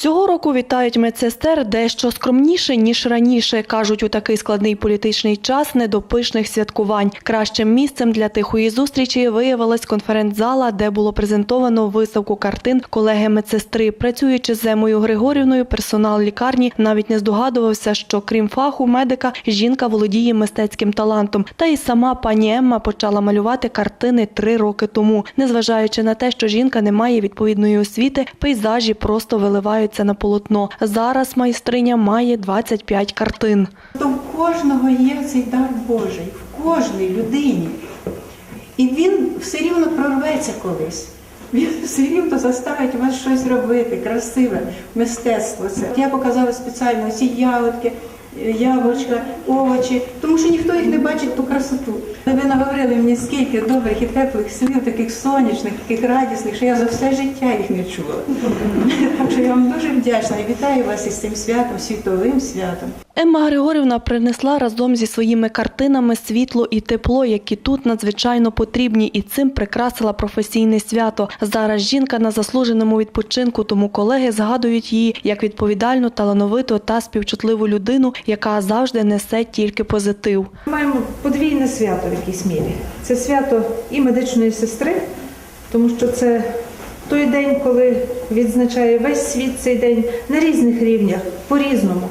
Цього року вітають медсестер дещо скромніше ніж раніше. кажуть, у такий складний політичний час не до пишних святкувань. Кращим місцем для тихої зустрічі виявилась конференц-зала, де було презентовано виставку картин колеги медсестри. Працюючи з Емою Григорівною, персонал лікарні навіть не здогадувався, що крім фаху медика, жінка володіє мистецьким талантом. Та й сама пані Емма почала малювати картини три роки тому. Незважаючи на те, що жінка не має відповідної освіти, пейзажі просто виливаються на полотно. Зараз майстриня має 25 картин. В кожного є цей дар Божий, в кожній людині. І він все рівно прорветься колись. Він все рівно заставить вас щось робити, красиве, мистецтво це. Я показала спеціально ці ягодки, яблучка, овочі, тому що ніхто їх не бачить ту красоту. Ви наговорили мені скільки добрих і теплих слів, таких сонячних, таких радісних, що я за все життя їх не чула. Так що я вам дуже вдячна і вітаю вас із цим святом, світовим святом. Емма Григорівна принесла разом зі своїми картинами світло і тепло, які тут надзвичайно потрібні, і цим прикрасила професійне свято. Зараз жінка на заслуженому відпочинку, тому колеги згадують її як відповідальну, талановиту та співчутливу людину, яка завжди несе тільки позитив. Маємо подвійне свято в якійсь мірі. Це свято і медичної сестри, тому що це той день, коли відзначає весь світ цей день на різних рівнях, по-різному.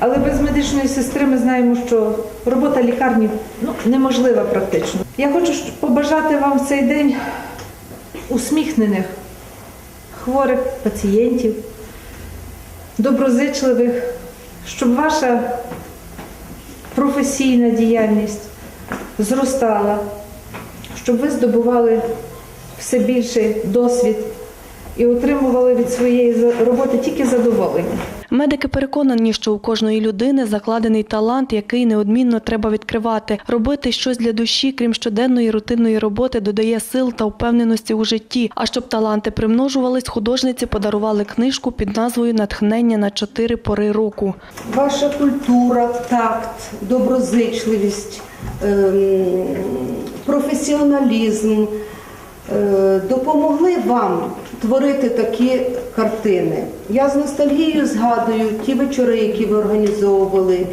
Але без медичної сестри ми знаємо, що робота лікарні ну, неможлива практично. Я хочу побажати вам в цей день усміхнених, хворих пацієнтів, доброзичливих, щоб ваша професійна діяльність зростала, щоб ви здобували все більший досвід і отримували від своєї роботи тільки задоволення. Медики переконані, що у кожної людини закладений талант, який неодмінно треба відкривати. Робити щось для душі, крім щоденної рутинної роботи, додає сил та впевненості у житті. А щоб таланти примножувались, художниці подарували книжку під назвою Натхнення на чотири пори року. Ваша культура, такт, доброзичливість, ем, професіоналізм е, допомогли вам творити такі картини. Я з ностальгією згадую ті вечори, які ви організовували,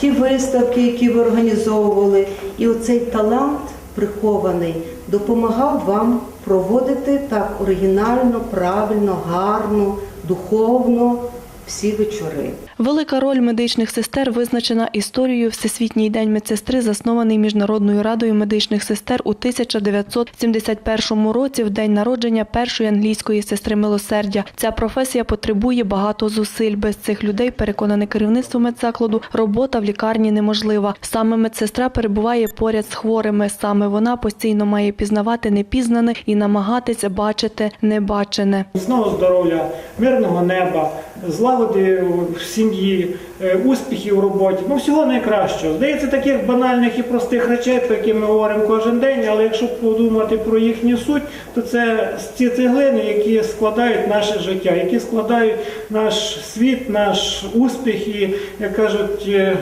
ті виставки, які ви організовували. І оцей талант прихований допомагав вам проводити так оригінально, правильно, гарно, духовно всі вечори. Велика роль медичних сестер визначена історією Всесвітній день медсестри, заснований Міжнародною радою медичних сестер у 1971 році, в день народження першої англійської сестри милосердя. Ця професія потребує багато зусиль. Без цих людей, переконане керівництво медзакладу, робота в лікарні неможлива. Саме медсестра перебуває поряд з хворими. Саме вона постійно має пізнавати непізнане і намагатися бачити небачене. Знову здоров'я, мирного неба, злагоди в сім'ї, е, успіхів у роботі. Ну, всього найкращого. Здається, таких банальних і простих речей, про які ми говоримо кожен день, але якщо подумати про їхню суть, то це ці цеглини, які складають наше життя, які складають наш світ, наш успіх і, як кажуть, е,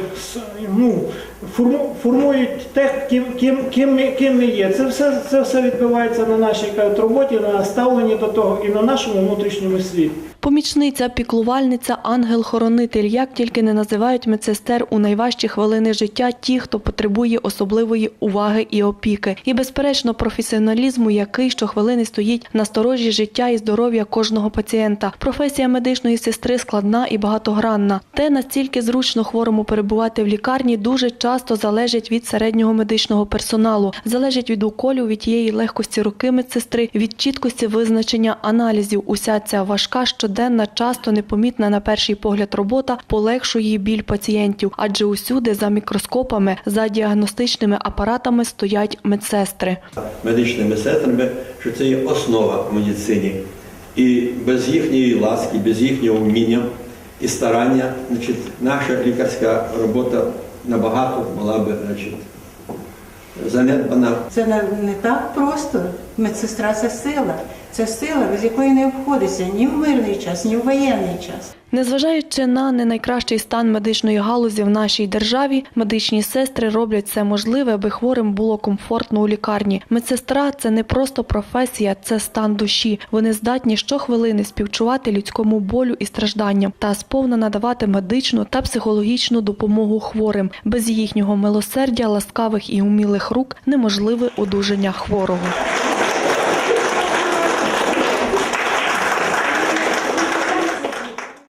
ну, формують те, ким, ким, ким, ким ми є. Це все, це все відбувається на нашій роботі, на ставленні до того і на нашому внутрішньому світі. Помічниця, піклувальниця, ангел-хоронитель, як тільки не називають медсестер у найважчі хвилини життя ті, хто потребує особливої уваги і опіки. І, безперечно, професіоналізму, який щохвилини стоїть на сторожі життя і здоров'я кожного пацієнта. Професія медичної сестри складна і багатогранна. Те, настільки зручно хворому перебувати в лікарні, дуже часто залежить від середнього медичного персоналу, залежить від уколів, від тієї легкості руки медсестри, від чіткості визначення аналізів. Уся ця важка щоденна, часто непомітна на перший погляд робота полегшує біль пацієнтів, адже усюди за мікроскопами, за діагностичними апаратами стоять медсестри. медичними сестрами, що це є основа в медицині. І без їхньої ласки, без їхнього вміння і старання, значить, наша лікарська робота набагато була би значить, занедбана. Це не, не так просто. Медсестра це сила. Це сила, без якої не обходиться ні в мирний час, ні в воєнний час. Незважаючи на не найкращий стан медичної галузі в нашій державі, медичні сестри роблять все можливе, аби хворим було комфортно у лікарні. Медсестра це не просто професія, це стан душі. Вони здатні щохвилини співчувати людському болю і стражданням та сповна надавати медичну та психологічну допомогу хворим. Без їхнього милосердя, ласкавих і умілих рук неможливе одужання хворого.